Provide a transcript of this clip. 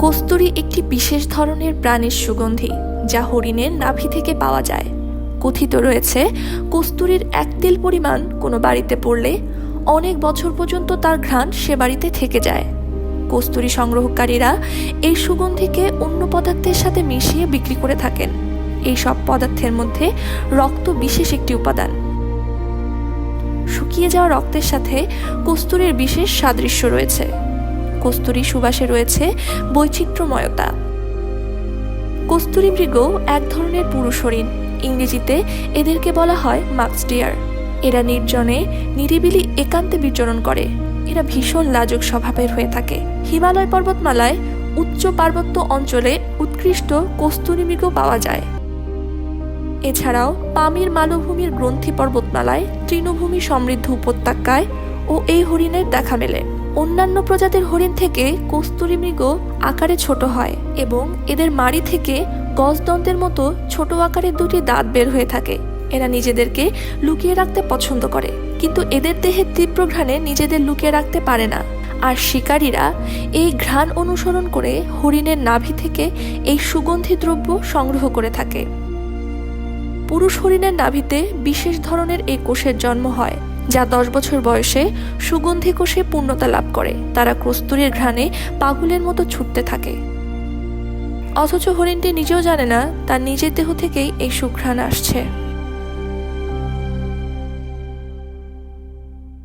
কস্তুরী একটি বিশেষ ধরনের প্রাণীর সুগন্ধি, যা হরিণের নাভি থেকে পাওয়া যায়। কথিত রয়েছে, কস্তুরীর এক তেল পরিমাণ কোনো বাড়িতে পড়লে অনেক বছর পর্যন্ত তার ঘ্রাণ সে বাড়িতে থেকে যায়। কস্তুরী সংগ্রহকারীরা এই সুগন্ধিকে অন্য পদার্থের সাথে মিশিয়ে বিক্রি করে থাকেন। এই সব পদার্থের মধ্যে রক্ত বিশেষ একটি উপাদান। শুকিয়ে যাওয়া রক্তের সাথে কস্তুরীর বিশেষ সাদৃশ্য রয়েছে। কস্তুরী সুবাসে রয়েছে বৈচিত্র্যময়তা। কস্তুরী মৃগ এক ধরনের পুরুষ হরিণ ইংরেজিতে এদেরকে বলা হয় মাক্সডিয়ার এরা নির্জনে, নিরিবিলি একান্তে বিচরণ করে। এরা ভীষণ লাজুক স্বভাবের হয়ে থাকে। হিমালয় পর্বতমালায় উচ্চ পার্বত্য অঞ্চলে উৎকৃষ্ট কস্তুরী মৃগ পাওয়া যায়। এছাড়াও পামির মালভূমির গ্রন্থি পর্বতমালায় তৃণভূমি সমৃদ্ধ উপত্যকায় ও এই হরিণের দেখা মেলে। অন্যান্য প্রজাতির হরিণ থেকে কস্তুরী মৃগ আকারে ছোট হয় এবং এদের মাড়ি থেকে গজদন্তের মতো ছোট আকারের দুটি দাঁত বের হয়ে থাকে। এরা নিজেদেরকে লুকিয়ে রাখতে পছন্দ করে, কিন্তু এদের দেহের তীব্র ঘ্রাণে নিজেদের লুকিয়ে রাখতে পারে না। আর শিকারীরা এই ঘ্রাণ অনুসরণ করে হরিণের নাভি থেকে এই সুগন্ধি দ্রব্য সংগ্রহ করে থাকে। পুরুষ হরিণের নাভিতে বিশেষ ধরনের এই কোষের জন্ম হয়। যা দশ বছর বয়সে সুগন্ধি কোষে পূর্ণতা লাভ করে। তারা কস্তুরীর ঘ্রাণে পাগলের মতো ছুটতে থাকে। অথচ হরিণটি নিজেও জানে না, তার নিজের দেহ থেকেই এই সুঘ্রাণ আসছে।